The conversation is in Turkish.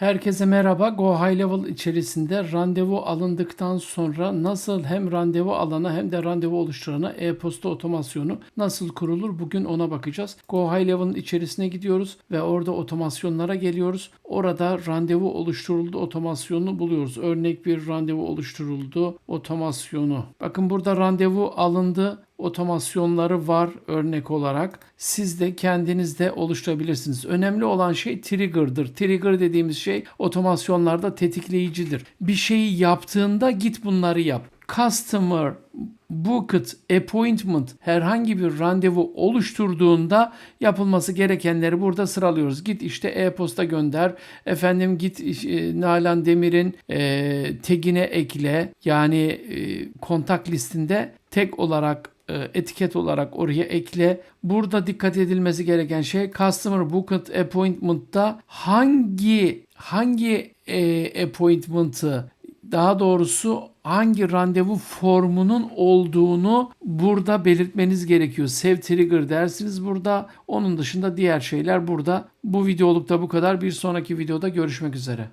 Herkese merhaba. Go High Level içerisinde randevu alındıktan sonra nasıl hem randevu alana hem de randevu oluşturana e-posta otomasyonu nasıl kurulur? Bugün ona bakacağız. Go High Level'ın içerisine gidiyoruz ve orada otomasyonlara geliyoruz. Orada randevu oluşturuldu otomasyonunu buluyoruz. Örnek bir randevu oluşturuldu otomasyonu. Bakın burada randevu alındı otomasyonları var örnek olarak. Siz de kendiniz de oluşturabilirsiniz. Önemli olan şey trigger'dır. Trigger dediğimiz şey otomasyonlarda tetikleyicidir. Bir şeyi yaptığında git bunları yap. Customer booked appointment herhangi bir randevu oluşturduğunda yapılması gerekenleri burada sıralıyoruz. Git işte e-posta gönder. Efendim git e, Nalan Demir'in e, tagine ekle. Yani e, kontak listinde tek olarak etiket olarak oraya ekle. Burada dikkat edilmesi gereken şey customer booked appointment'ta hangi hangi e, appointment'ı daha doğrusu hangi randevu formunun olduğunu burada belirtmeniz gerekiyor. Save trigger dersiniz burada. Onun dışında diğer şeyler burada. Bu videolukta bu kadar. Bir sonraki videoda görüşmek üzere.